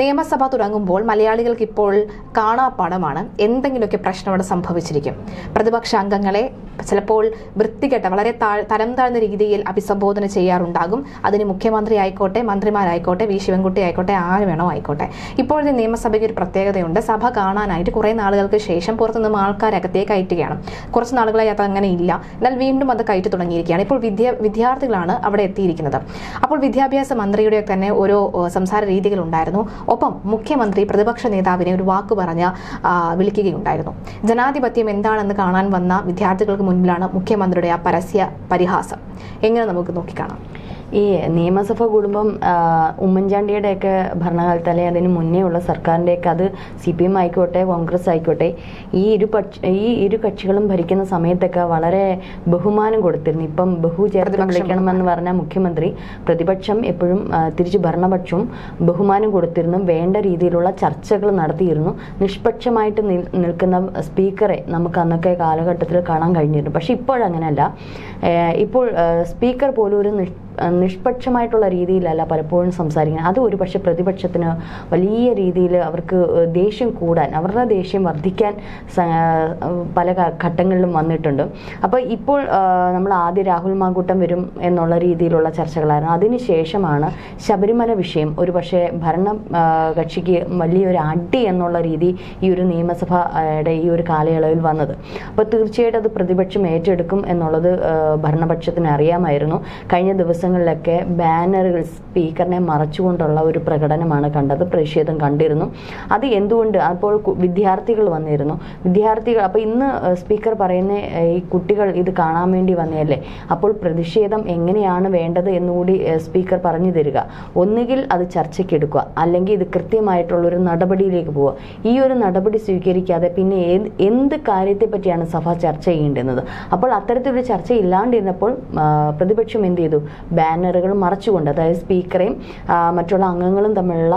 നിയമസഭ തുടങ്ങുമ്പോൾ മലയാളികൾക്ക് ഇപ്പോൾ കാണാപ്പാടമാണ് എന്തെങ്കിലുമൊക്കെ പ്രശ്നം അവിടെ സംഭവിച്ചിരിക്കും. പ്രതിപക്ഷ അംഗങ്ങളെ ചിലപ്പോൾ വൃത്തികെട്ട വളരെ തരം താഴ്ന്ന രീതിയിൽ അഭിസംബോധന ചെയ്യാറുണ്ടാകും. അതിന് മുഖ്യമന്ത്രി ആയിക്കോട്ടെ മന്ത്രിമാരായിക്കോട്ടെ വി. ശിവൻകുട്ടി ആയിക്കോട്ടെ ആര് വേണോ ആയിക്കോട്ടെ. ഇപ്പോഴത്തെ നിയമസഭയ്ക്ക് ഒരു പ്രത്യേകതയുണ്ട്. സഭ കാണാനായിട്ട് കുറേ നാളുകൾക്ക് ശേഷം പുറത്തുനിന്നും ആൾക്കാർ അകത്തേക്ക് കയറ്റുകയാണ് കുറച്ച് നാളുകളായി അത് അങ്ങനെ ഇല്ല. എന്നാൽ വീണ്ടും അത് കയറ്റി തുടങ്ങിയിരിക്കുകയാണ്. ഇപ്പോൾ വിദ്യ വിദ്യാർത്ഥികളാണ് അവിടെ എത്തിയിരിക്കുന്നത്. അപ്പോൾ വിദ്യാഭ്യാസ മന്ത്രിയുടെ തന്നെ ഓരോ സംസാര രീതികളുണ്ടായിരുന്നു. ഒപ്പം മുഖ്യമന്ത്രി പ്രതിപക്ഷ നേതാവിനെ ഒരു വാക്ക് പറഞ്ഞ് വിളിക്കുകയുണ്ടായിരുന്നു. ജനാധിപത്യം എന്താണെന്ന് കാണാൻ വന്ന വിദ്യാർത്ഥികൾക്ക് മുൻപിലാണ് മുഖ്യമന്ത്രിയുടെ ആ പരസ്യ പരിഹാസം. എങ്ങനെ നമുക്ക് നോക്കിക്കാണാം? ഈ നിയമസഭ കൂടുമ്പം ഉമ്മൻചാണ്ടിയുടെയൊക്കെ ഭരണകാലത്ത് അല്ലെങ്കിൽ അതിന് മുന്നേ ഉള്ള സർക്കാരിന്റെയൊക്കെ അത് സി പി എം ആയിക്കോട്ടെ കോൺഗ്രസ് ആയിക്കോട്ടെ ഈ ഇരു പക്ഷ ഈ ഇരു കക്ഷികളും ഭരിക്കുന്ന സമയത്തൊക്കെ വളരെ ബഹുമാനം കൊടുത്തിരുന്നു. ഇപ്പം ബഹുചേർത്ത് വിളിക്കണമെന്ന് പറഞ്ഞ മുഖ്യമന്ത്രി പ്രതിപക്ഷം എപ്പോഴും തിരിച്ച് ഭരണപക്ഷവും ബഹുമാനം കൊടുത്തിരുന്നു. വേണ്ട രീതിയിലുള്ള ചർച്ചകൾ നടത്തിയിരുന്നു. നിഷ്പക്ഷമായിട്ട് നിൽക്കുന്ന സ്പീക്കറെ നമുക്ക് അന്നൊക്കെ കാലഘട്ടത്തിൽ കാണാൻ കഴിഞ്ഞിരുന്നു. പക്ഷേ ഇപ്പോഴങ്ങനെയല്ല ഇപ്പോൾ സ്പീക്കർ പോലും ഒരു നിഷ്പക്ഷമായിട്ടുള്ള രീതിയിലല്ല പലപ്പോഴും സംസാരിക്കുന്നത്. അത് ഒരു പക്ഷേ പ്രതിപക്ഷത്തിന് വലിയ രീതിയിൽ അവർക്ക് ദേഷ്യം കൂടാൻ അവരുടെ ദേഷ്യം വർദ്ധിക്കാൻ പല ഘട്ടങ്ങളിലും വന്നിട്ടുണ്ട്. അപ്പോൾ ഇപ്പോൾ നമ്മൾ ആദ്യം രാഹുൽ മാങ്കൂട്ടം വരും എന്നുള്ള രീതിയിലുള്ള ചർച്ചകളായിരുന്നു. അതിനുശേഷമാണ് ശബരിമല വിഷയം ഒരു പക്ഷേ ഭരണ കക്ഷിക്ക് വലിയൊരു അടി എന്നുള്ള രീതി ഈ ഒരു നിയമസഭയുടെ ഈ ഒരു കാലയളവിൽ വന്നത്. അപ്പോൾ തീർച്ചയായിട്ടും അത് പ്രതിപക്ഷം ഏറ്റെടുക്കും എന്നുള്ളത് ഭരണപക്ഷത്തിന് അറിയാമായിരുന്നു. കഴിഞ്ഞ ദിവസങ്ങളിലൊക്കെ ബാനറുകൾ സ്പീക്കറിനെ മറച്ചുകൊണ്ടുള്ള ഒരു പ്രകടനമാണ് കണ്ടത്. പ്രതിഷേധം കണ്ടിരുന്നു. അത് എന്തുകൊണ്ട്? അപ്പോൾ വിദ്യാർത്ഥികൾ വന്നിരുന്നു. വിദ്യാർത്ഥികൾ അപ്പോൾ ഇന്ന് സ്പീക്കർ പറയുന്ന ഈ കുട്ടികൾ ഇത് കാണാൻ വേണ്ടി വന്നതല്ലേ? അപ്പോൾ പ്രതിഷേധം എങ്ങനെയാണ് വേണ്ടത് എന്നുകൂടി സ്പീക്കർ പറഞ്ഞു തരിക. ഒന്നുകിൽ അത് ചർച്ചയ്ക്കെടുക്കുക അല്ലെങ്കിൽ ഇത് കൃത്യമായിട്ടുള്ള ഒരു നടപടിയിലേക്ക് പോവുക. ഈ ഒരു നടപടി സ്വീകരിക്കാതെ പിന്നെ ഏത് എന്ത് കാര്യത്തെ പറ്റിയാണ് സഭ ചർച്ച ചെയ്യേണ്ടുന്നത്? അപ്പോൾ അത്തരത്തിലൊരു ചർച്ച ഇല്ലാണ്ടിരുന്നപ്പോൾ പ്രതിപക്ഷം എന്ത് ചെയ്തു? ബാനറുകൾ മറച്ചുകൊണ്ട് അതായത് സ്പീക്കറെയും മറ്റുള്ള അംഗങ്ങളും തമ്മിലുള്ള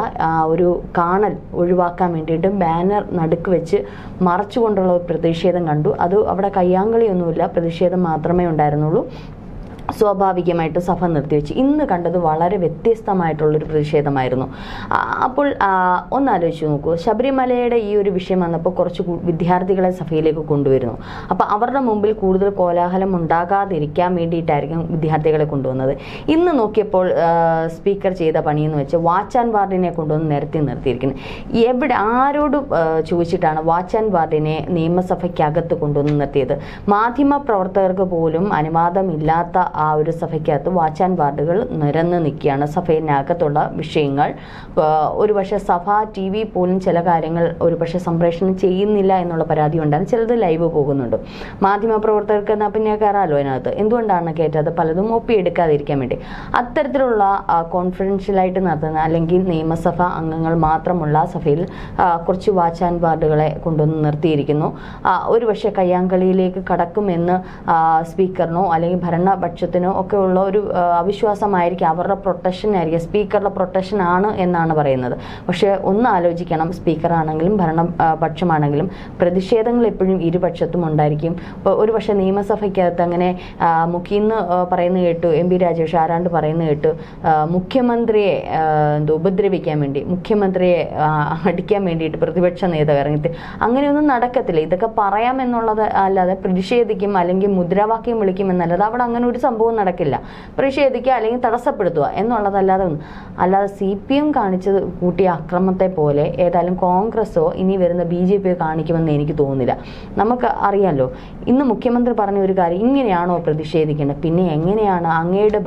ഒരു കാണൽ ഒഴിവാക്കാൻ വേണ്ടിയിട്ട് ബാനർ നടുക്ക് വെച്ച് മറച്ചുകൊണ്ടുള്ള ഒരു പ്രതിഷേധം കണ്ടു. അത് അവിടെ കയ്യാങ്കളിയൊന്നുമില്ല. പ്രതിഷേധം മാത്രമേ ഉണ്ടായിരുന്നുള്ളൂ. സ്വാഭാവികമായിട്ട് സഭ നിർത്തിവെച്ച്. ഇന്ന് കണ്ടത് വളരെ വ്യത്യസ്തമായിട്ടുള്ളൊരു പ്രതിഷേധമായിരുന്നു. അപ്പോൾ ഒന്നാലോചിച്ച് നോക്കൂ. ശബരിമലയുടെ ഈ ഒരു വിഷയം വന്നപ്പോൾ കുറച്ച് വിദ്യാർത്ഥികളെ സഭയിലേക്ക് കൊണ്ടുവരുന്നു. അപ്പോൾ അവരുടെ മുമ്പിൽ കൂടുതൽ കോലാഹലം ഉണ്ടാകാതിരിക്കാൻ വേണ്ടിയിട്ടായിരിക്കും വിദ്യാർത്ഥികളെ കൊണ്ടുവന്നത്. ഇന്ന് നോക്കിയപ്പോൾ സ്പീക്കർ ചെയ്ത പണിയെന്ന് വെച്ച് വാച്ച് ആൻഡ് വാർഡിനെ കൊണ്ടുവന്ന് നിരത്തി നിർത്തിയിരിക്കുന്നു. എവിടെ ആരോട് ചോദിച്ചിട്ടാണ് വാച്ച് ആൻഡ് വാർഡിനെ നിയമസഭയ്ക്കകത്ത് കൊണ്ടുവന്ന് നിർത്തിയത്? മാധ്യമ പ്രവർത്തകർക്ക് പോലും അനുവാദമില്ലാത്ത ആ ഒരു സഭയ്ക്കകത്ത് വാച്ച് ആൻഡ് വാർഡുകൾ നിരന്ന് നിൽക്കുകയാണ്. സഭയിനകത്തുള്ള വിഷയങ്ങൾ. ഒരുപക്ഷെ സഭ ടി വി പോലും ചില കാര്യങ്ങൾ ഒരുപക്ഷെ സംപ്രേഷണം ചെയ്യുന്നില്ല എന്നുള്ള പരാതി ഉണ്ടായിരുന്നു ചിലത് ലൈവ് പോകുന്നുണ്ട്. മാധ്യമപ്രവർത്തകർക്ക് എന്നാൽ പിന്നെ കയറാമല്ലോ അതിനകത്ത്? എന്തുകൊണ്ടാണ് കയറ്റാത് പലതും ഒപ്പിയെടുക്കാതിരിക്കാൻ വേണ്ടി. അത്തരത്തിലുള്ള കോൺഫിഡൻഷ്യലായിട്ട് നടത്തുന്ന അല്ലെങ്കിൽ നിയമസഭ അംഗങ്ങൾ മാത്രമുള്ള സഭയിൽ കുറച്ച് വാച്ച് ആൻഡ് വാർഡുകളെ കൊണ്ടുവന്ന് നിർത്തിയിരിക്കുന്നു. ഒരുപക്ഷെ കയ്യാങ്കളിയിലേക്ക് കടക്കുമെന്ന് സ്പീക്കറിനോ അല്ലെങ്കിൽ ഭരണപക്ഷത്തിനോ ഒക്കെ ഉള്ള ഒരു അവിശ്വാസമായിരിക്കും. അവരുടെ പ്രൊട്ടക്ഷൻ ആയിരിക്കും. സ്പീക്കറുടെ പ്രൊട്ടക്ഷൻ ആണ് എന്നാണ് പറയുന്നത്. പക്ഷേ ഒന്ന് ആലോചിക്കണം. സ്പീക്കർ ആണെങ്കിലും ഭരണ പക്ഷമാണെങ്കിലും പ്രതിഷേധങ്ങൾ എപ്പോഴും ഇരുപക്ഷത്തും ഉണ്ടായിരിക്കും. ഇപ്പോൾ ഒരു പക്ഷേ നിയമസഭയ്ക്കകത്ത് അങ്ങനെ മുഖീന്ന് പറയുന്ന കേട്ടു എം പി രാജേഷ് ആരാണ്ട് പറയുന്ന കേട്ടു മുഖ്യമന്ത്രിയെ എന്തോ ഉപദ്രവിക്കാൻ വേണ്ടി മുഖ്യമന്ത്രിയെ അടിക്കാൻ വേണ്ടിയിട്ട് പ്രതിപക്ഷ നേതാവ് ഇറങ്ങിയിട്ട് അങ്ങനെയൊന്നും നടക്കത്തില്ല. ഇതൊക്കെ പറയാമെന്നുള്ളത് അല്ലാതെ പ്രതിഷേധിക്കും അല്ലെങ്കിൽ മുദ്രാവാക്യം വിളിക്കും എന്നല്ലാതെ അവിടെ അങ്ങനെ ഒരു സംഭവം നടക്കില്ല. പ്രതിഷേധിക്കുക അല്ലെങ്കിൽ തടസ്സപ്പെടുത്തുക എന്നുള്ളതല്ലാതെ അല്ലാതെ സി പി എം കാണിച്ചത് കൂട്ടിയ അക്രമത്തെ പോലെ ഏതായാലും കോൺഗ്രസ്സോ ഇനി വരുന്ന ബി ജെ പിയോ കാണിക്കുമെന്ന് എനിക്ക് തോന്നുന്നില്ല. നമുക്ക് അറിയാമല്ലോ ഇന്ന് മുഖ്യമന്ത്രി പറഞ്ഞ ഒരു കാര്യം ഇങ്ങനെയാണോ പ്രതിഷേധിക്കേണ്ടത്? പിന്നെ എങ്ങനെയാണ് അങ്ങയുടെ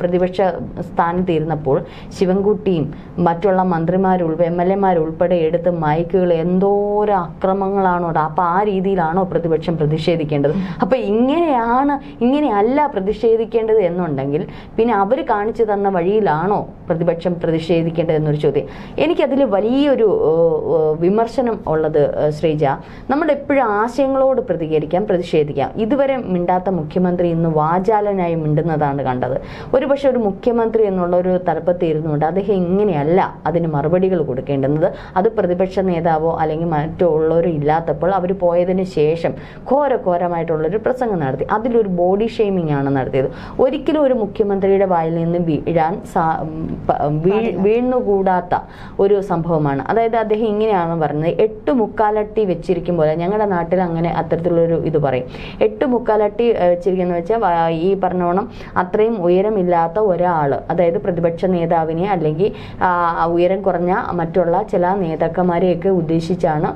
പ്രതിപക്ഷ സ്ഥാനത്ത് ഇരുന്നപ്പോൾ ശിവൻകുട്ടിയും മറ്റുള്ള മന്ത്രിമാരുൾപ്പെടെ എം എൽ എമാരുൾപ്പെടെ എടുത്ത് മൈക്കുകൾ എന്തോരം അക്രമങ്ങളാണോ അപ്പോൾ ആ രീതിയിലാണോ പ്രതിപക്ഷം പ്രതിഷേധിക്കേണ്ടത്? അപ്പോൾ ഇങ്ങനെയാണ് ഇങ്ങനെയല്ല പ്രതിഷേധിക്കേണ്ടത് എന്നുണ്ടെങ്കിൽ പിന്നെ അവർ കാണിച്ചു തന്ന വഴിയിലാണോ പ്രതിപക്ഷം പ്രതിഷേധിക്കേണ്ടത് എന്നൊരു ചോദ്യം. എനിക്കതിൽ വലിയൊരു വിമർശനം ഉള്ളത് ശ്രീജ നമ്മൾ എപ്പോഴും ആശയങ്ങളോട് പ്രതികരിക്കാം പ്രതിഷേധിക്കാം. ഇതുവരെ മിണ്ടാത്ത മുഖ്യമന്ത്രി ഇന്ന് വാചാലനായി മിണ്ടുന്നതാണ് കണ്ടത്. ഒരുപക്ഷെ ഒരു മുഖ്യമന്ത്രി എന്നുള്ള ഒരു തലപ്പത്ത് ഇരുന്നുകൊണ്ട് അദ്ദേഹം ഇങ്ങനെയല്ല അതിന് മറുപടികൾ കൊടുക്കേണ്ടുന്നത്. അത് പ്രതിപക്ഷ നേതാവോ അല്ലെങ്കിൽ മറ്റോ ഉള്ളവരോ ഇല്ലാത്തപ്പോൾ അവർ പോയതിന് ശേഷം ഘോര ഘോരമായിട്ടുള്ളൊരു പ്രസംഗം നടത്തി. അതിലൊരു ബോഡി ഷെയ്മിംഗ് ആണ് ആക്രമണം നടത്തിയത്. ഒരിക്കലും ഒരു മുഖ്യമന്ത്രിയുടെ വായിൽ നിന്ന് വീഴാൻ വീണുകൂടാത്ത ഒരു സംഭവമാണ്. അതായത് അദ്ദേഹം ഇങ്ങനെയാണ് പറഞ്ഞത്. എട്ട് മുക്കാലട്ടി വെച്ചിരിക്കും പോലെ ഞങ്ങളുടെ നാട്ടിൽ അങ്ങനെ അത്തരത്തിലുള്ളൊരു ഇത് പറയും. എട്ട് മുക്കാലട്ടി വെച്ചിരിക്കുന്ന വെച്ചാൽ ഈ പറഞ്ഞോണം അത്രയും ഉയരമില്ലാത്ത ഒരാൾ അതായത് പ്രതിപക്ഷ നേതാവിനെ അല്ലെങ്കിൽ ഉയരം കുറഞ്ഞ മറ്റുള്ള ചില നേതാക്കന്മാരെയൊക്കെ ഉദ്ദേശിച്ചാണ്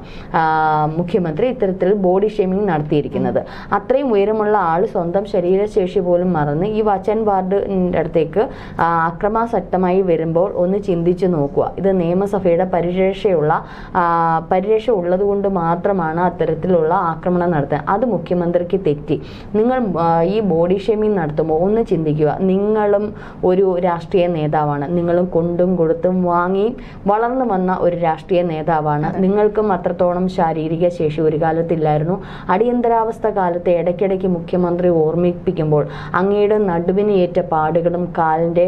മുഖ്യമന്ത്രി ഇത്തരത്തിൽ ബോഡി ഷേമിംഗ് നടത്തിയിരിക്കുന്നത്. അത്രയും ഉയരമുള്ള ആൾ സ്വന്തം ശരീരശേഷി പോലും മറന്ന് ഈ വച്ചൻ വാർഡിന്റെ അടുത്തേക്ക് അക്രമാസക്തമായി വരുമ്പോൾ ഒന്ന് ചിന്തിച്ചു നോക്കുക. ഇത് നിയമസഭയുടെ പരിരക്ഷയുള്ള പരിരക്ഷ ഉള്ളത് കൊണ്ട് മാത്രമാണ് അത്തരത്തിലുള്ള ആക്രമണം നടത്തുന്നത് അത് മുഖ്യമന്ത്രിക്ക് തെറ്റി. നിങ്ങൾ ഈ ബോഡി ഷേമിംഗ് നടത്തുമ്പോൾ ഒന്ന് ചിന്തിക്കുക. നിങ്ങളും ഒരു രാഷ്ട്രീയ നേതാവാണ്. നിങ്ങളും കൊണ്ടും കൊടുത്തും വാങ്ങിയും വളർന്നു വന്ന ഒരു രാഷ്ട്രീയ നേതാവാണ്. നിങ്ങൾക്കും അത്രത്തോളം ശാരീരിക ശേഷി ഒരു കാലത്തില്ലായിരുന്നു. അടിയന്തരാവസ്ഥ കാലത്ത് ഇടയ്ക്കിടയ്ക്ക് മുഖ്യമന്ത്രി ഓർമ്മിപ്പിക്കുമ്പോൾ അങ്ങയുടെ നടുവിന് ഏറ്റ പാടുകളും കാലിന്റെ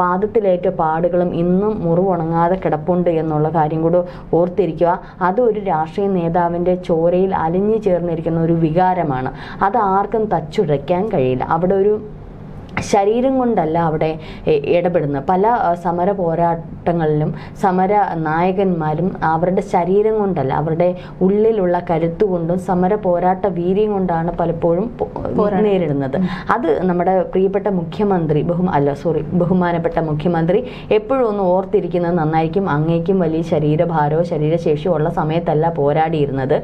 പാദത്തിലേറ്റ പാടുകളും ഇന്നും മുറിവുണങ്ങാതെ കിടപ്പുണ്ട് എന്നുള്ള കാര്യം കൂടെ ഓർത്തിരിക്കുക. അത് ഒരു രാഷ്ട്രീയ നേതാവിന്റെ ചോരയിൽ അലിഞ്ഞു ചേർന്നിരിക്കുന്ന ഒരു വികാരമാണ്. അത് ആർക്കും തച്ചുടയ്ക്കാൻ കഴിയില്ല. അവിടെ ഒരു ശരീരം കൊണ്ടല്ല അവിടെ ഇടപെടുന്നത്. പല സമര പോരാട്ടങ്ങളിലും സമര നായകന്മാരും അവരുടെ ശരീരം കൊണ്ടല്ല അവരുടെ ഉള്ളിലുള്ള കരുത്ത് കൊണ്ടും സമര പോരാട്ട വീര്യം കൊണ്ടാണ് പലപ്പോഴും നേരിടുന്നത്. അത് നമ്മുടെ പ്രിയപ്പെട്ട മുഖ്യമന്ത്രി ബഹു അല്ല സോറി ബഹുമാനപ്പെട്ട മുഖ്യമന്ത്രി എപ്പോഴും ഒന്ന് ഓർത്തിരിക്കുന്നത് നന്നായിരിക്കും അങ്ങേക്കും വലിയ ശരീരഭാരമോ ശരീരശേഷിയോ ഉള്ള സമയത്തല്ല പോരാടിയിരുന്നത്.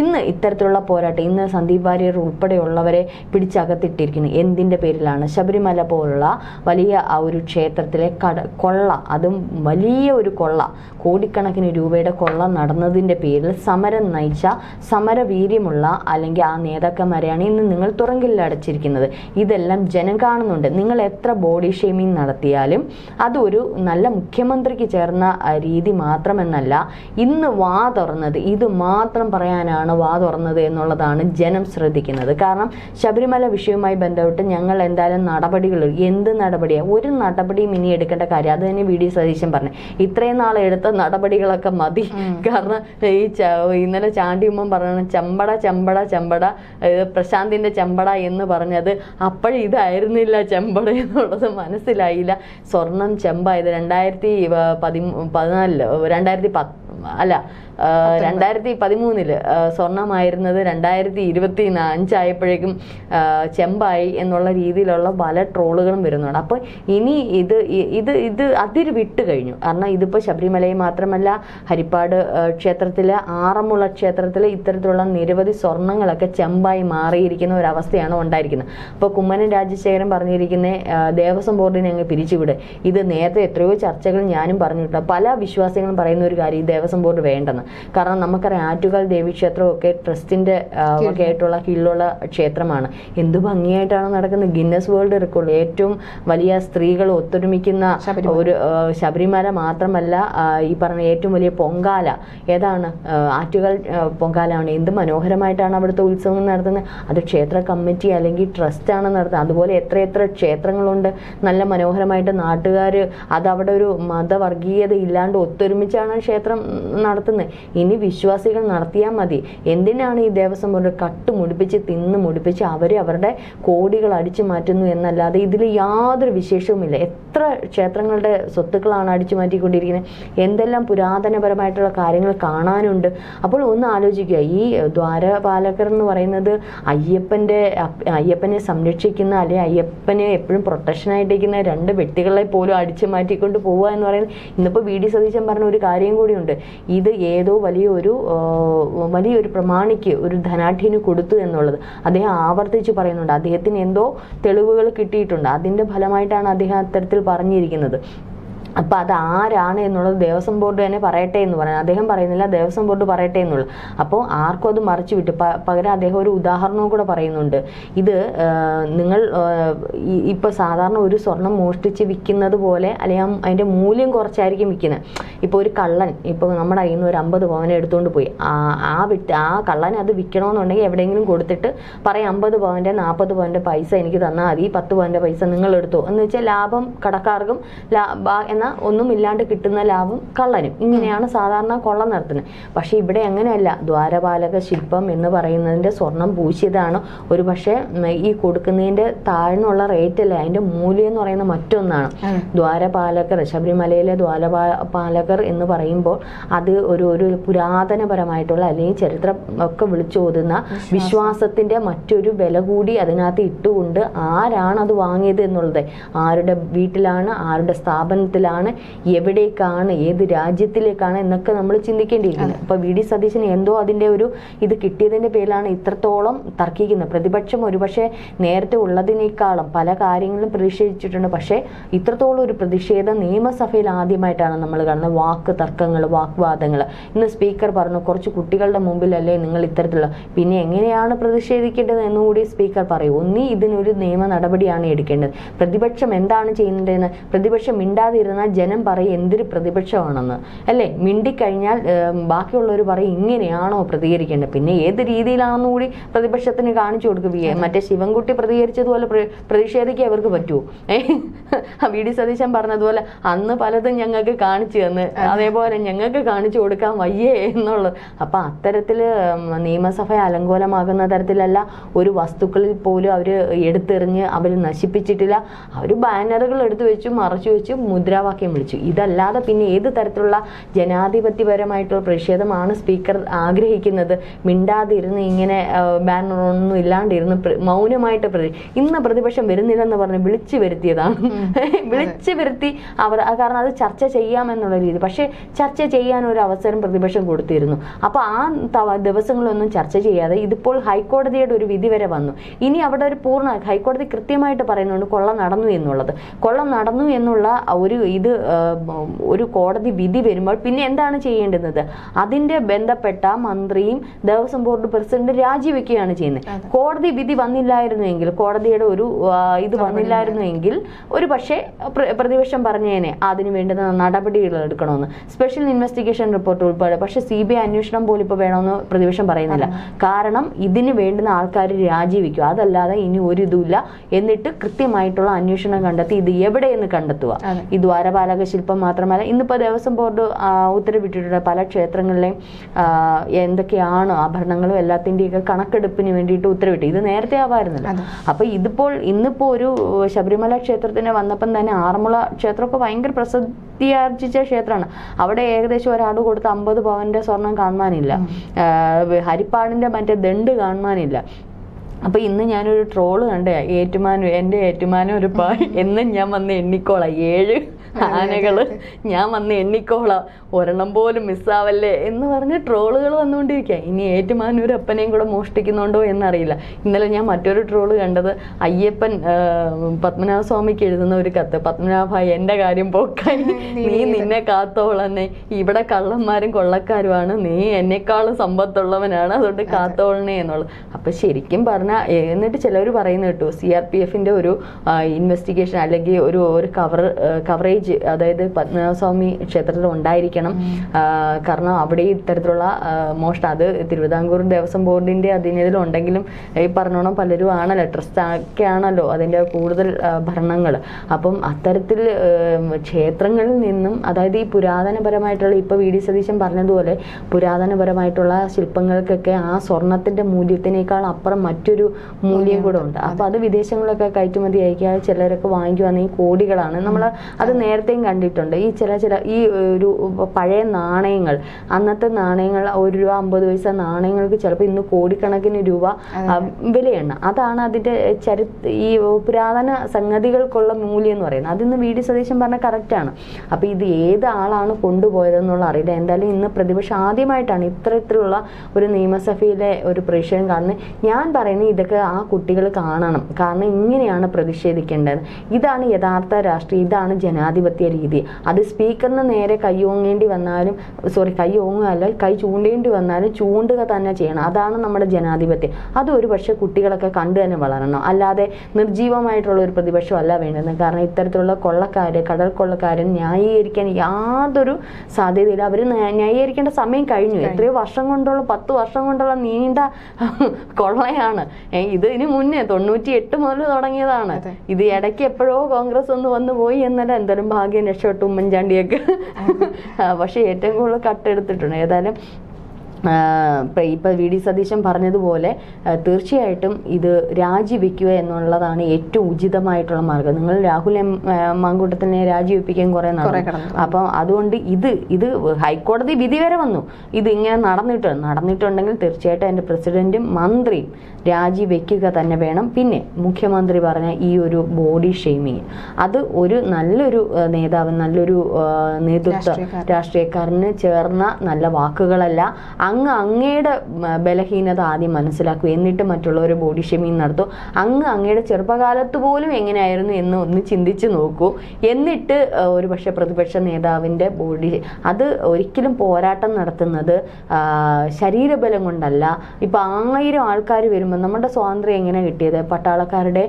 ഇന്ന് ഇത്തരത്തിലുള്ള പോരാട്ടം ഇന്ന് സന്ദീപ് വാര്യർ ഉൾപ്പെടെയുള്ളവരെ പിടിച്ചകത്തിട്ടിരിക്കുന്നു. എന്തിന്റെ പേരിലാണ്? ശബരിമല പോലുള്ള വലിയ ആ ഒരു ക്ഷേത്രത്തിലെ കട കൊള്ള അതും വലിയ ഒരു കൊള്ള കോടിക്കണക്കിന് രൂപയുടെ കൊള്ള നടന്നതിന്റെ പേരിൽ സമരം നയിച്ച സമരവീര്യമുള്ള അല്ലെങ്കിൽ ആ നേതാക്കന്മാരെയാണ് ഇന്ന് നിങ്ങൾ തുറങ്കില്ല അടച്ചിരിക്കുന്നത്. ഇതെല്ലാം ജനം കാണുന്നുണ്ട്. നിങ്ങൾ എത്ര ബോഡി ഷേമിംഗ് നടത്തിയാലും അതൊരു നല്ല മുഖ്യമന്ത്രിക്ക് ചേർന്ന രീതി മാത്രമെന്നല്ല ഇന്ന് വാ തുറന്നത് ഇത് മാത്രം പറയാനാണ് വാ തുറന്നത് എന്നുള്ളതാണ് ജനം ശ്രദ്ധിക്കുന്നത്. കാരണം ശബരിമല വിഷയവുമായി ബന്ധപ്പെട്ട് ഞങ്ങൾ എന്തായാലും നടപടികൾ എന്ത് നടപടിയാണ് ഒരു നടപടിയും ഇനി എടുക്കേണ്ട കാര്യം അത് തന്നെ വി ഡി സതീശൻ പറഞ്ഞു. ഇത്രയും നാൾ എടുത്ത നടപടികളൊക്കെ മതി. കാരണം ഈ ഇന്നലെ ചാണ്ടിയമ്മൻ പറയണ ചമ്പട ചമ്പട ചമ്പട. പ്രശാന്തിന്റെ ചമ്പട എന്ന് പറഞ്ഞത് അപ്പോഴും ഇതായിരുന്നില്ല ചെമ്പട എന്നുള്ളത് മനസ്സിലായില്ല. സ്വർണം ചെമ്പായത് രണ്ടായിരത്തി പതി പതിനാലിൽ രണ്ടായിരത്തി പത്ത് അല്ല രണ്ടായിരത്തി പതിമൂന്നിൽ സ്വർണമായിരുന്നത് രണ്ടായിരത്തി ഇരുപത്തി അഞ്ചായപ്പോഴേക്കും ചെമ്പായി എന്നുള്ള രീതിയിലുള്ള പല ട്രോളുകളും വരുന്നുണ്ട്. അപ്പോൾ ഇനി ഇത് ഇത് ഇത് അതിര് വിട്ട് കഴിഞ്ഞു. കാരണം ഇതിപ്പോൾ ശബരിമലയിൽ മാത്രമല്ല ഹരിപ്പാട് ക്ഷേത്രത്തിലെ ആറന്മുള ക്ഷേത്രത്തിലെ ഇത്തരത്തിലുള്ള നിരവധി സ്വർണങ്ങളൊക്കെ ചെമ്പായി മാറിയിരിക്കുന്ന ഒരു അവസ്ഥയാണ് ഉണ്ടായിരിക്കുന്നത്. അപ്പോൾ കുമ്മനൻ രാജശേഖരൻ പറഞ്ഞിരിക്കുന്ന ദേവസ്വം ബോർഡിനെ അങ്ങ് പിരിച്ചുവിട്. ഇത് നേരത്തെ എത്രയോ ചർച്ചകൾ ഞാനും പറഞ്ഞിട്ടുണ്ട്. പല വിശ്വാസികളും പറയുന്ന ഒരു കാര്യം ഈ ദേവസ്വം ബോർഡ് വേണ്ടെന്ന്. കാരണം നമുക്കറിയാം ആറ്റുകാൽ ദേവീക്ഷേത്രമൊക്കെ ട്രസ്റ്റിന്റെ ആ, ഒക്കെ ആയിട്ടുള്ള കീഴിലുള്ള ക്ഷേത്രമാണ്. എന്ത് ഭംഗിയായിട്ടാണ് നടക്കുന്നത്. Guinness world record. ഏറ്റവും വലിയ സ്ത്രീകൾ ഒത്തൊരുമിക്കുന്ന ഒരു ശബരിമല മാത്രമല്ല ഈ പറഞ്ഞ ഏറ്റവും വലിയ പൊങ്കാല. ഏതാണ്? ആറ്റുകാൽ പൊങ്കാലാണ് എന്ത് മനോഹരമായിട്ടാണ് അവിടുത്തെ ഉത്സവം നടത്തുന്നത്. അത് ക്ഷേത്ര കമ്മിറ്റി അല്ലെങ്കിൽ ട്രസ്റ്റാണ് നടത്തുന്നത്. അതുപോലെ എത്ര എത്ര ക്ഷേത്രങ്ങളുണ്ട്. നല്ല മനോഹരമായിട്ട് നാട്ടുകാർ അത് അവിടെ ഒരു മതവർഗീയത ഇല്ലാണ്ട് ഒത്തൊരുമിച്ചാണ് ക്ഷേത്രം നടത്തുന്നത്. ഇനി വിശ്വാസികൾ നടത്തിയാൽ മതി. എന്തിനാണ് ഈ ദേവസ്വം ബോർഡ് കട്ട് മുടിപ്പിച്ച് തിന്ന് മുടിപ്പിച്ച് അവർ അവരുടെ കോടികൾ അടിച്ചു മാറ്റുന്നു എന്നല്ലാതെ ഇതിൽ യാതൊരു വിശേഷവുമില്ല. എത്ര ക്ഷേത്രങ്ങളുടെ സ്വത്തുക്കളാണ് അടിച്ചു മാറ്റിക്കൊണ്ടിരിക്കുന്നത്? എന്തെല്ലാം പുരാതനപരമായിട്ടുള്ള കാര്യങ്ങൾ കാണാനുണ്ട്? അപ്പോൾ ഒന്ന് ആലോചിക്കുക. ഈ ദ്വാരപാലകർ എന്ന് പറയുന്നത് അയ്യപ്പന്റെ അയ്യപ്പനെ സംരക്ഷിക്കുന്ന അല്ലെങ്കിൽ അയ്യപ്പനെ എപ്പോഴും പ്രൊട്ടക്ഷനായിട്ടിരിക്കുന്ന രണ്ട് വ്യക്തികളെ പോലും അടിച്ചു മാറ്റിക്കൊണ്ട് പോവുക എന്ന് പറയുന്നത് ഇന്നിപ്പോൾ വി. ഡി. സതീശൻ പറഞ്ഞ ഒരു കാര്യം കൂടിയുണ്ട്. ഇത് ഏതോ വലിയൊരു ആ, വലിയൊരു പ്രമാണിക്ക് ഒരു ധനാഠ്യന് കൊടുത്തു എന്നുള്ളത്. അദ്ദേഹം ആവർത്തിച്ച് പറയുന്നുണ്ട്. അദ്ദേഹത്തിന് എന്തോ തെളിവുകൾ കിട്ടിയിട്ടുണ്ട്. അതിന്റെ ഫലമായിട്ടാണ് അദ്ദേഹം അത്തരത്തിൽ പറഞ്ഞിരിക്കുന്നത്. അപ്പോൾ അത് ആരാണ് എന്നുള്ളത് ദേവസ്വം ബോർഡ് തന്നെ പറയട്ടെ എന്ന് പറയുന്നത് അദ്ദേഹം പറയുന്നില്ല ദേവസ്വം ബോർഡ് പറയട്ടെ എന്നുള്ളത് അപ്പോൾ ആർക്കും അത് മറിച്ചു വിട്ടു. പകരം അദ്ദേഹം ഒരു ഉദാഹരണവും കൂടെ പറയുന്നുണ്ട്. ഇത് നിങ്ങൾ ഇപ്പോൾ സാധാരണ ഒരു സ്വർണം മോഷ്ടിച്ച് വിൽക്കുന്നത് പോലെ അല്ലെങ്കിൽ അതിന്റെ മൂല്യം കുറച്ചായിരിക്കും വിൽക്കുന്നത്. ഇപ്പോൾ ഒരു കള്ളൻ ഇപ്പോൾ നമ്മുടെ കയ്യിൽ നിന്ന് ഒരു അമ്പത് പവനെ എടുത്തുകൊണ്ട് പോയി. ആ വിറ്റ് ആ കള്ളൻ അത് വിൽക്കണമെന്നുണ്ടെങ്കിൽ എവിടെയെങ്കിലും കൊടുത്തിട്ട് പറയാം അമ്പത് പവന്റെ നാൽപ്പത് പവന്റെ പൈസ എനിക്ക് തന്നാൽ മതി. പത്ത് പവന്റെ പൈസ നിങ്ങൾ എടുത്തോ എന്ന് വെച്ചാൽ ലാഭം കടക്കാർക്കും ബാ- എന്നാൽ ഒന്നുമില്ലാണ്ട് കിട്ടുന്ന ലാഭം കള്ളനും. ഇങ്ങനെയാണ് സാധാരണ കൊള്ള നടത്തുന്നത്. പക്ഷെ ഇവിടെ അങ്ങനെയല്ല. ദ്വാരപാലക ശില്പം എന്ന് പറയുന്നതിന്റെ സ്വർണം പൂശിയതാണ്. ഒരു പക്ഷേ ഈ കൊടുക്കുന്നതിന്റെ താഴ്ന്നുള്ള റേറ്റ് അല്ല അതിന്റെ മൂല്യം എന്ന് പറയുന്ന മറ്റൊന്നാണ്. ദ്വാരപാലകർ ശബരിമലയിലെ ദ്വാരപാലകർ എന്ന് പറയുമ്പോൾ അത് ഒരു ഒരു പുരാതനപരമായിട്ടുള്ള അല്ലെങ്കിൽ ചരിത്രം ഒക്കെ വിളിച്ചോതുന്ന വിശ്വാസത്തിന്റെ മറ്റൊരു വില കൂടി അതിനകത്ത് ഇട്ടുകൊണ്ട് ആരാണ് അത് വാങ്ങിയത് എന്നുള്ളത്? ആരുടെ വീട്ടിലാണ് ആരുടെ സ്ഥാപനത്തിലാണ് എവിടേക്കാണ് ഏത് രാജ്യത്തിലേക്കാണ് എന്നൊക്കെ നമ്മൾ ചിന്തിക്കേണ്ടിയിരിക്കുന്നത് അപ്പൊ വി ഡി സതീശന് എന്തോ അതിന്റെ ഒരു ഇത് കിട്ടിയതിന്റെ പേരിലാണ് ഇത്രത്തോളം തർക്കിക്കുന്നത്. പ്രതിപക്ഷം ഒരുപക്ഷെ നേരത്തെ ഉള്ളതിനേക്കാളും പല കാര്യങ്ങളും പ്രതിഷേധിച്ചിട്ടുണ്ട്. പക്ഷേ ഇത്രത്തോളം ഒരു പ്രതിഷേധം നിയമസഭയിൽ ആദ്യമായിട്ടാണ് നമ്മൾ കാണുന്നത്. വാക്ക് തർക്കങ്ങൾ വാഗ്വാദങ്ങൾ ഇന്ന് സ്പീക്കർ പറഞ്ഞു കുറച്ച് കുട്ടികളുടെ മുമ്പിലല്ലേ നിങ്ങൾ ഇത്തരത്തിലുള്ള പിന്നെ എങ്ങനെയാണ് പ്രതിഷേധിക്കേണ്ടത് എന്നുകൂടി സ്പീക്കർ പറയൂ. ഒന്നി ഇതിനൊരു നിയമ നടപടിയാണ് എടുക്കേണ്ടത്. പ്രതിപക്ഷം എന്താണ് ചെയ്യുന്നതെന്ന് പ്രതിപക്ഷം മിണ്ടാതിരുന്നാൽ ജനം പറയും എന്തൊരു പ്രതിപക്ഷമാണെന്ന്. അല്ലേ? മിണ്ടിക്കഴിഞ്ഞാൽ ബാക്കിയുള്ളവർ പറയും ഇങ്ങനെയാണോ പ്രതികരിക്കേണ്ടത്. പിന്നെ ഏത് രീതിയിലാണെന്ന് കൂടി പ്രതിപക്ഷത്തിന് കാണിച്ചു കൊടുക്കുകയെ മറ്റേ ശിവൻകുട്ടി പ്രതികരിച്ചതുപോലെ പ്ര- പ്രതിഷേധിക്കാൻ അവർക്ക് പറ്റുമോ ഏഹ് വി ഡി സതീശൻ പറഞ്ഞതുപോലെ അന്ന് പലതും ഞങ്ങൾക്ക് കാണിച്ചു തന്ന്. അതേപോലെ ഞങ്ങൾക്ക് കാണിച്ചു കൊടുക്കാൻ വയ്യേ എന്നുള്ളത്. അപ്പൊ അത്തരത്തിൽ ഉം, നിയമസഭ അലങ്കോലമാകുന്ന തരത്തിലല്ല ഒരു വസ്തുക്കളിൽ പോലും അവർ എടുത്തെറിഞ്ഞ് അവർ നശിപ്പിച്ചിട്ടില്ല. അവർ ബാനറുകൾ എടുത്തു വെച്ചും മറച്ചു വെച്ചും വെച്ചു മുദ്രാവാക്യം വിളിച്ചു. ഇതല്ലാതെ പിന്നെ ഏത് തരത്തിലുള്ള ജനാധിപത്യപരമായിട്ടുള്ള പ്രതിഷേധമാണ് സ്പീക്കർ ആഗ്രഹിക്കുന്നത്? മിണ്ടാതിരുന്ന് ഇങ്ങനെ ബാനറൊന്നും ഇല്ലാണ്ടിരുന്ന് മൗനമായിട്ട് പ്രതി ഇന്ന് പ്രതിപക്ഷം വരുന്നില്ലെന്ന് പറഞ്ഞ് വിളിച്ചു വരുത്തിയതാണ്. വിളിച്ചു വരുത്തി അവർ കാരണം അത് ചർച്ച ചെയ്യാമെന്നുള്ള രീതി. പക്ഷേ ചർച്ച ചെയ്യാൻ ഒരു അവസരം പ്രതിപക്ഷം കൊടുത്തിരുന്നു. അപ്പൊ ആ ദിവസങ്ങളൊന്നും ചർച്ച ചെയ്യാതെ ഇതിപ്പോൾ ഹൈക്കോടതിയുടെ ഒരു വിധി വരെ വന്നു. ഇനി അവിടെ ഒരു പൂർണ ഹൈക്കോടതി കൃത്യമായിട്ട് പറയുന്നുണ്ട് കൊള്ള നടന്നു എന്നുള്ളത്. കൊള്ള നടന്നു എന്നുള്ള ഒരു ഇത് ഒരു കോടതി വിധി വരുമ്പോൾ പിന്നെ എന്താണ് ചെയ്യേണ്ടുന്നത്? അതിന്റെ ബന്ധപ്പെട്ട മന്ത്രിയും ദേവസ്വം ബോർഡ് പ്രസിഡന്റ് രാജിവെക്കുകയാണ് ചെയ്യുന്നത്. കോടതി വിധി വന്നില്ലായിരുന്നുവെങ്കിൽ കോടതിയുടെ ഒരു ഇത് ഇത് വന്നില്ലായിരുന്നുവെങ്കിൽ ഒരു പക്ഷേ പ്ര- പ്രതിപക്ഷം പറഞ്ഞേനെ അതിന് വേണ്ടുന്ന നടപടികൾ എടുക്കണമെന്ന്. സ്പെഷ്യൽ ഇൻവെസ്റ്റിഗേഷൻ റിപ്പോർട്ട് ഉൾപ്പെടെ. പക്ഷേ സി ബി ഐ അന്വേഷണം പോലും ഇപ്പോൾ വേണമെന്ന് പ്രതിപക്ഷം പറയുന്നില്ല. കാരണം ഇതിന് വേണ്ടുന്ന ആൾക്കാർ രാജിവെക്കുക അതല്ലാതെ ഇനി ഒരു ഇതുമില്ല. എന്നിട്ട് കൃത്യമായിട്ടുള്ള അന്വേഷണം കണ്ടെത്തി ഇത് എവിടെയെന്ന് കണ്ടെത്തുക. അതെ. ഈ ദ്വാരപാലക ശില്പം മാത്രമല്ല ഇന്നിപ്പോൾ ദേവസ്വം ബോർഡ് ഉത്തരവിട്ടിട്ടുണ്ട് പല ക്ഷേത്രങ്ങളിലെയും എന്തൊക്കെയാണ് ആഭരണങ്ങളും എല്ലാത്തിന്റെയൊക്കെ കണക്കെടുപ്പിന് വേണ്ടിയിട്ട് ഉത്തരവിട്ടു. ഇത് നേരത്തെ ആവായിരുന്നല്ലോ. അപ്പോൾ അപ്പൊ ഇതിപ്പോൾ ഇന്നിപ്പോ ഒരു ശബരിമല ക്ഷേത്രത്തിന് വന്നപ്പം തന്നെ ആറന്മുള ക്ഷേത്രമൊക്കെ ഭയങ്കര പ്രസിദ്ധിയാർജിച്ച ക്ഷേത്രമാണ്. അവിടെ ഏകദേശം ഒരാട് കൊടുത്ത അമ്പത് പവന്റെ സ്വർണം കാണുവാനില്ല. ഹരിപ്പാടിന്റെ മറ്റേ ദണ്ട് കാണുവാനില്ല. അപ്പൊ ഇന്ന് ഞാനൊരു ട്രോൾ കണ്ടേ ഏറ്റുമാനും എന്റെ ഏറ്റുമാനും ഒരു പാ എന്നും ഞാൻ വന്ന് എണ്ണിക്കോളാം. ഏഴ് ആനകൾ ഞാൻ വന്ന് എണ്ണിക്കോളാം. ഒരെണ്ണം പോലും മിസ്സാവല്ലേ എന്ന് പറഞ്ഞ് ട്രോളുകൾ വന്നുകൊണ്ടിരിക്കുക ഇനി ഏറ്റുമാനൂർ അപ്പനെയും കൂടെ മോഷ്ടിക്കുന്നുണ്ടോ എന്നറിയില്ല. ഇന്നലെ ഞാൻ മറ്റൊരു ട്രോൾ കണ്ടത് അയ്യപ്പൻ ആ, പത്മനാഭ സ്വാമിക്ക് എഴുതുന്ന ഒരു കത്ത്. പത്മനാഭ എന്റെ കാര്യം പോക്കായി. നീ നിന്നെ കാത്തോളന്നെ. ഇവിടെ കള്ളന്മാരും കൊള്ളക്കാരുമാണ്. നീ എന്നെക്കാളും സമ്പത്തുള്ളവനാണ്. അതുകൊണ്ട് കാത്തോളനെ എന്നുള്ളത്. അപ്പൊ ശരിക്കും പറഞ്ഞാൽ എന്നിട്ട് ചിലർ പറയുന്നു കേട്ടു. സി ആർ പി എഫിന്റെ ഒരു ഇൻവെസ്റ്റിഗേഷൻ അല്ലെങ്കിൽ ഒരു ഒരു കവർ കവറേജ് അതായത് പത്മനാഭസ്വാമി ക്ഷേത്രത്തിൽ ഉണ്ടായിരിക്കണം. കാരണം അവിടെ ഇത്തരത്തിലുള്ള മോഷണം അത് തിരുവിതാംകൂർ ദേവസ്വം ബോർഡിന്റെ അധീനതയിൽ ഉണ്ടെങ്കിലും ഈ പറഞ്ഞോണം പലരും ആണല്ലോ ട്രസ്റ്റ് ആണല്ലോ അതിന്റെ കൂടുതൽ ഭരണങ്ങൾ. അപ്പം അത്തരത്തിൽ ക്ഷേത്രങ്ങളിൽ നിന്നും അതായത് ഈ പുരാതനപരമായിട്ടുള്ള ഇപ്പൊ വി ഡി സതീശൻ പറഞ്ഞതുപോലെ പുരാതനപരമായിട്ടുള്ള ശില്പങ്ങൾക്കൊക്കെ ആ സ്വർണത്തിന്റെ മൂല്യത്തിനേക്കാൾ അപ്പുറം മറ്റൊരു മൂല്യം കൂടെ ഉണ്ട്. അപ്പൊ അത് വിദേശങ്ങളിലൊക്കെ കയറ്റുമതി അയക്കുക ചിലരൊക്കെ വാങ്ങിക്കുവാണെങ്കിൽ കോടികളാണ്. നമ്മൾ അത് നേരത്തെയും കണ്ടിട്ടുണ്ട്. ഈ ചില ചില ഈ ഒരു പഴയ നാണയങ്ങൾ അന്നത്തെ നാണയങ്ങൾ ഒരു രൂപ അമ്പത് പൈസ നാണയങ്ങൾക്ക് ചിലപ്പോൾ ഇന്ന് കോടിക്കണക്കിന് രൂപ വിലയെണ്ണ അതാണ് അതിന്റെ ചരി ഈ പുരാതന സംഗതികൾക്കുള്ള മൂല്യം എന്ന് പറയുന്നത്. അതിന്ന് വി ഡി സതീശൻ പറഞ്ഞ കറക്റ്റാണ് അപ്പൊ ഇത് ഏത് ആളാണ് കൊണ്ടുപോയതെന്നുള്ള അറിയില്ല. എന്തായാലും ഇന്ന് പ്രതിപക്ഷം ആദ്യമായിട്ടാണ് ഇത്തരത്തിലുള്ള ഒരു നിയമസഭയിലെ ഒരു പ്രതിഷേധം കാണുന്നത്. ഞാൻ പറയുന്നത് ഇതൊക്കെ ആ കുട്ടികൾ കാണണം. കാരണം ഇങ്ങനെയാണ് പ്രതിഷേധിക്കേണ്ടത്. ഇതാണ് യഥാർത്ഥ രാഷ്ട്രീയം. ഇതാണ് ജനാധിപത്യ. രീതി. അത് സ്പീക്കറിന് നേരെ കൈ ഓങ്ങേണ്ടി വന്നാലും സോറി കൈ ഓങ്ങുകയല്ല കൈ ചൂണ്ടേണ്ടി വന്നാലും ചൂണ്ടുക തന്നെ ചെയ്യണം. അതാണ് നമ്മുടെ ജനാധിപത്യം. അത് ഒരു പക്ഷേ കുട്ടികളൊക്കെ കണ്ടു തന്നെ വളരണം. അല്ലാതെ നിർജീവമായിട്ടുള്ള ഒരു പ്രതിപക്ഷമല്ല വേണ്ടത് കാരണം ഇത്തരത്തിലുള്ള കൊള്ളക്കാര് കടൽ കൊള്ളക്കാരെ ന്യായീകരിക്കാൻ യാതൊരു സാധ്യതയില്ല. അവർ ന്യായീകരിക്കേണ്ട സമയം കഴിഞ്ഞു. എത്രയോ വർഷം കൊണ്ടുള്ള പത്ത് വർഷം കൊണ്ടുള്ള നീണ്ട കൊള്ളയാണ്. ഇത് ഇതിന് മുന്നേ തൊണ്ണൂറ്റി എട്ട് മുതൽ തുടങ്ങിയതാണ്. ഇത് ഇടയ്ക്ക് എപ്പോഴോ കോൺഗ്രസ് ഒന്ന് വന്നു പോയി എന്നല്ല എന്തായാലും ഭാഗ്യം രക്ഷപ്പെട്ടു ഉമ്മൻചാണ്ടിയൊക്കെ. പക്ഷെ ഏറ്റവും കൂടുതൽ കട്ടെടുത്തിട്ടുണ്ട്. ഏതായാലും ഇപ്പൊ വി ഡി സതീശൻ പറഞ്ഞതുപോലെ തീർച്ചയായിട്ടും ഇത് രാജിവെക്കുക എന്നുള്ളതാണ് ഏറ്റവും ഉചിതമായിട്ടുള്ള മാർഗം. നിങ്ങൾ രാഹുൽ എം മാങ്കൂട്ടത്തിനെ രാജിവെപ്പിക്കാൻ കുറേ. അപ്പം അതുകൊണ്ട് ഇത് ഇത് ഹൈക്കോടതി വിധി വരെ വന്നു. ഇത് ഇങ്ങനെ നടന്നിട്ട് നടന്നിട്ടുണ്ടെങ്കിൽ തീർച്ചയായിട്ടും അതിന്റെ പ്രസിഡന്റും മന്ത്രിയും രാജിവെക്കുക തന്നെ വേണം. പിന്നെ മുഖ്യമന്ത്രി പറഞ്ഞ ഈ ഒരു ബോഡി ഷെയ്മിങ് അത് ഒരു നല്ലൊരു നേതാവ് നല്ലൊരു നേതൃത്വ. രാഷ്ട്രീയക്കാരന് ചേർന്ന നല്ല വാക്കുകളല്ല. അങ്ങ് അങ്ങയുടെ ബലഹീനത ആദ്യം മനസ്സിലാക്കൂ. എന്നിട്ട് മറ്റുള്ളവർ ബോഡി ഷെയ്മിങ് നടത്തൂ. അങ്ങ് അങ്ങയുടെ ചെറുപ്പകാലത്ത് പോലും എങ്ങനെയായിരുന്നു എന്ന് ഒന്ന് ചിന്തിച്ച് നോക്കൂ. എന്നിട്ട് ഒരു പക്ഷേ പ്രതിപക്ഷ നേതാവിന്റെ ബോഡി അത് ഒരിക്കലും പോരാട്ടം നടത്തുന്നത് ശരീരബലം കൊണ്ടല്ല. ഇപ്പം ആയിരം ആൾക്കാർ വരുമ്പോൾ നമ്മുടെ സ്വാതന്ത്ര്യം എങ്ങനെ കിട്ടിയത്? പട്ടാളക്കാരുടെ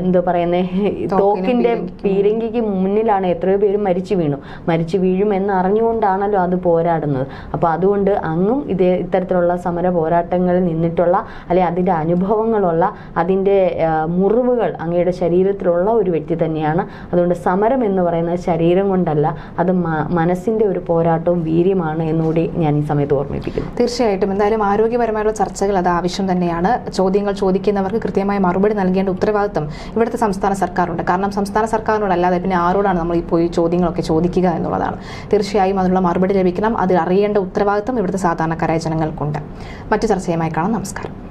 എന്താ പറയുന്നത് തോക്കിന്റെ പീരങ്കിക്ക് മുന്നിലാണ് എത്രയോ പേര് മരിച്ചു വീണു. മരിച്ചു വീഴും എന്ന് അറിഞ്ഞുകൊണ്ടാണല്ലോ അത് പോരാടുന്നത്. അപ്പോൾ അതുകൊണ്ട് അങ്ങും ഇതേ ഇത്തരത്തിലുള്ള സമര പോരാട്ടങ്ങളിൽ നിന്നിട്ടുള്ള അല്ലെ അതിന്റെ അനുഭവങ്ങളുള്ള അതിന്റെ മുറിവുകൾ അങ്ങയുടെ ശരീരത്തിലുള്ള ഒരു വ്യക്തി തന്നെയാണ്. അതുകൊണ്ട് സമരം എന്ന് പറയുന്നത് ശരീരം കൊണ്ടല്ല അത് മനസ്സിന്റെ ഒരു പോരാട്ടവും വീര്യമാണ് എന്നുകൂടി ഞാൻ ഈ സമയത്ത് ഓർമ്മിപ്പിക്കുന്നു. തീർച്ചയായിട്ടും. എന്തായാലും ആരോഗ്യപരമായുള്ള ചർച്ചകൾ അത് ആവശ്യം തന്നെയാണ്. ചോദ്യങ്ങൾ ചോദിക്കുന്നവർക്ക് കൃത്യമായ മറുപടി നൽകേണ്ട ഉത്തരവാദിത്വം ഇവിടുത്തെ സംസ്ഥാന സർക്കാരുണ്ട്. കാരണം സംസ്ഥാന സർക്കാരിനോടല്ലാതെ പിന്നെ ആരോടാണ് നമ്മൾ ഈ പോയി ചോദ്യങ്ങളൊക്കെ ചോദിക്കുക എന്നുള്ളതാണ്. തീർച്ചയായും അതിനുള്ള മറുപടി ലഭിക്കണം. അത് അറിയേണ്ട ഉത്തരവാദിത്വം ഇവിടുത്തെ സാധാരണക്കാരായ ജനങ്ങൾക്കുണ്ട്. മറ്റു ചർച്ചയുമായി കാണാം. നമസ്കാരം.